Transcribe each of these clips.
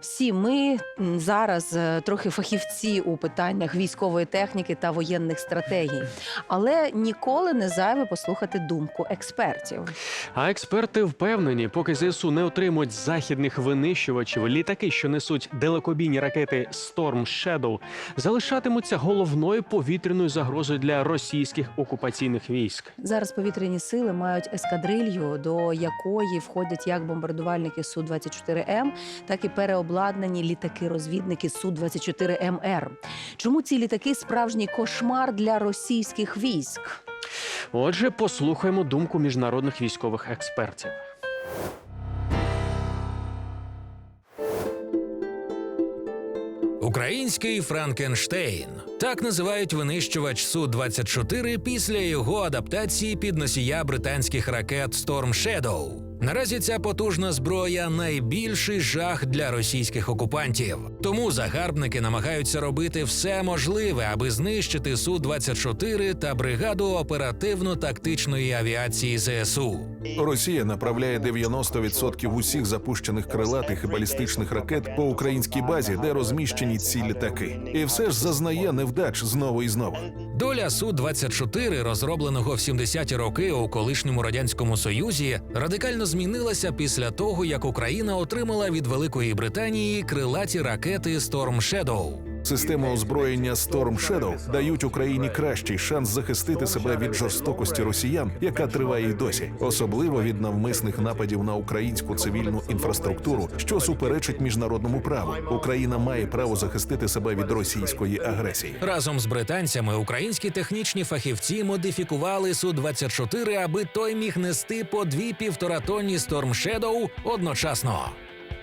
Всі ми зараз е, трохи фахівці у питаннях військової техніки та воєнних стратегій, але ніколи не зайве послухати думку експертів. А експерти впевнені, поки ЗСУ не отримують західних винищувачів, літаки, що несуть далекобійні ракети Storm Shadow, залишатимуться головною повітряною загрозою для російських окупаційних військ. Зараз повітряні сили мають ескадрилью, до якої входять як бомбардувальники су 24 м так і переобладнані літаки-розвідники су 24 МР. Чому ці літаки справжній кошмар для російських військ? Отже, послухаємо думку міжнародних військових експертів. Український Франкенштейн так називають винищувач су 24 після його адаптації під носія британських ракет Storm Shadow. Наразі ця потужна зброя найбільший жах для російських окупантів. Тому загарбники намагаються робити все можливе, аби знищити су 24 та бригаду оперативно-тактичної авіації ЗСУ. Росія направляє 90% усіх запущених крилатих і балістичних ракет по українській базі, де розміщені ці літаки, і все ж зазнає невдач знову і знову. Доля су 24 розробленого в 70-ті роки у колишньому радянському союзі, радикально змінилася після того, як Україна отримала від Великої Британії крилаті ракети Storm Shadow. Системи озброєння Storm Shadow дають Україні кращий шанс захистити себе від жорстокості росіян, яка триває й досі, особливо від навмисних нападів на українську цивільну інфраструктуру, що суперечить міжнародному праву. Україна має право захистити себе від російської агресії. Разом з британцями українські технічні фахівці модифікували су 24 аби той міг нести по дві півторатонні Storm Shadow одночасно.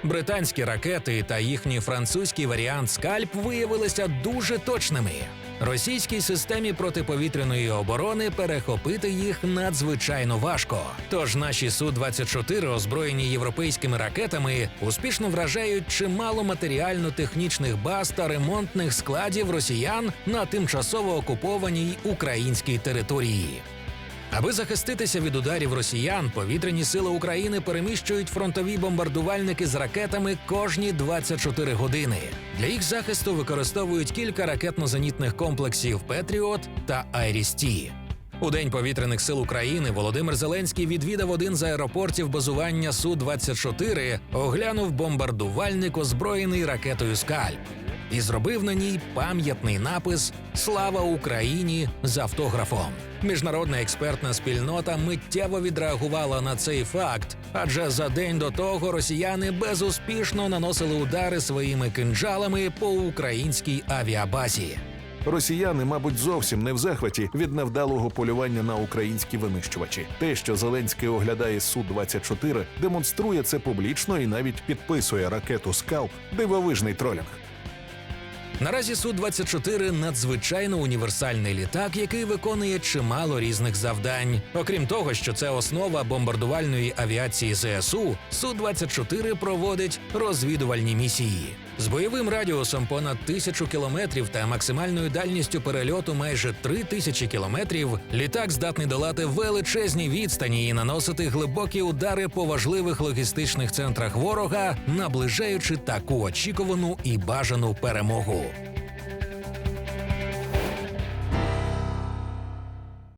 Британські ракети та їхній французький варіант скальп виявилися дуже точними. Російській системі протиповітряної оборони перехопити їх надзвичайно важко. Тож наші су 24 озброєні європейськими ракетами, успішно вражають чимало матеріально-технічних баз та ремонтних складів росіян на тимчасово окупованій українській території. Аби захиститися від ударів росіян, повітряні сили України переміщують фронтові бомбардувальники з ракетами кожні 24 години. Для їх захисту використовують кілька ракетно-зенітних комплексів Петріот та Айріс-Ті. У День повітряних сил України Володимир Зеленський відвідав один з аеропортів базування су 24 оглянув бомбардувальник, озброєний ракетою Скальп, і зробив на ній пам'ятний напис Слава Україні з автографом. Міжнародна експертна спільнота миттєво відреагувала на цей факт, адже за день до того росіяни безуспішно наносили удари своїми кинджалами по українській авіабазі. Росіяни, мабуть, зовсім не в захваті від невдалого полювання на українські винищувачі. Те, що Зеленський оглядає су 24 демонструє це публічно і навіть підписує ракету Скалп дивовижний тролінг. Наразі су 24 надзвичайно універсальний літак, який виконує чимало різних завдань. Окрім того, що це основа бомбардувальної авіації ЗСУ, су 24 проводить розвідувальні місії. З бойовим радіусом понад тисячу кілометрів та максимальною дальністю перельоту майже три тисячі кілометрів, літак здатний долати величезні відстані і наносити глибокі удари по важливих логістичних центрах ворога, наближаючи таку очікувану і бажану перемогу.